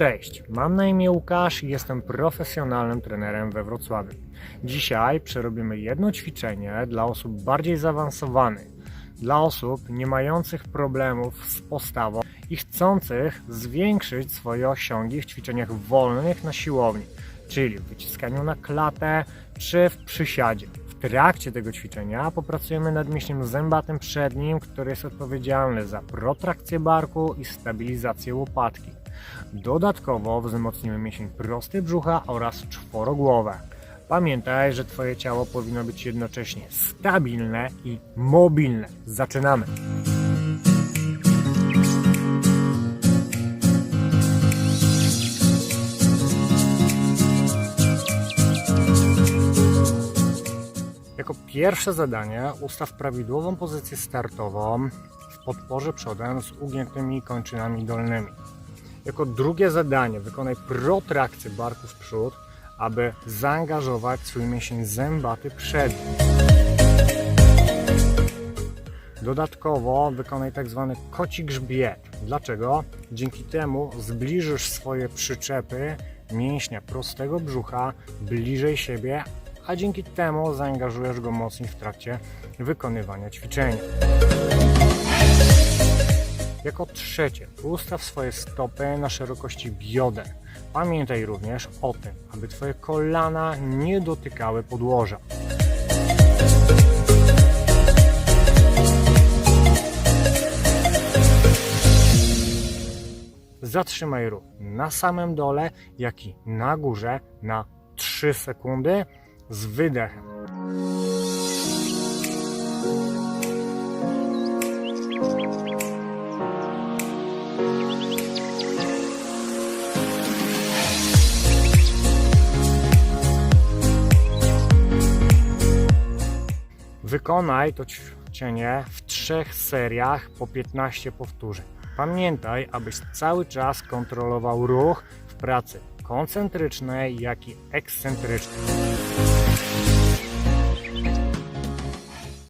Cześć, mam na imię Łukasz i jestem profesjonalnym trenerem we Wrocławiu. Dzisiaj przerobimy jedno ćwiczenie dla osób bardziej zaawansowanych, dla osób nie mających problemów z postawą i chcących zwiększyć swoje osiągi w ćwiczeniach wolnych na siłowni, czyli w wyciskaniu na klatę czy w przysiadzie. Trakcie tego ćwiczenia popracujemy nad mięśniem zębatym przednim, który jest odpowiedzialny za protrakcję barku i stabilizację łopatki. Dodatkowo wzmocnimy mięsień prosty brzucha oraz czworogłowe. Pamiętaj, że Twoje ciało powinno być jednocześnie stabilne i mobilne. Zaczynamy! Jako pierwsze zadanie ustaw prawidłową pozycję startową w podporze przodem z ugiętymi kończynami dolnymi. Jako drugie zadanie wykonaj protrakcję barku w przód, aby zaangażować swój mięsień zębaty przedni. Dodatkowo wykonaj tak zwany koci grzbiet. Dlaczego? Dzięki temu zbliżysz swoje przyczepy mięśnia prostego brzucha bliżej siebie, a dzięki temu zaangażujesz go mocniej w trakcie wykonywania ćwiczenia. Jako trzecie, ustaw swoje stopy na szerokości bioder. Pamiętaj również o tym, aby Twoje kolana nie dotykały podłoża. Zatrzymaj ruch na samym dole, jak i na górze na 3 sekundy z wydechem. Wykonaj to ćwiczenie w trzech seriach po 15 powtórzeń. Pamiętaj, abyś cały czas kontrolował ruch w pracy koncentrycznej, jak i ekscentrycznej. Bye.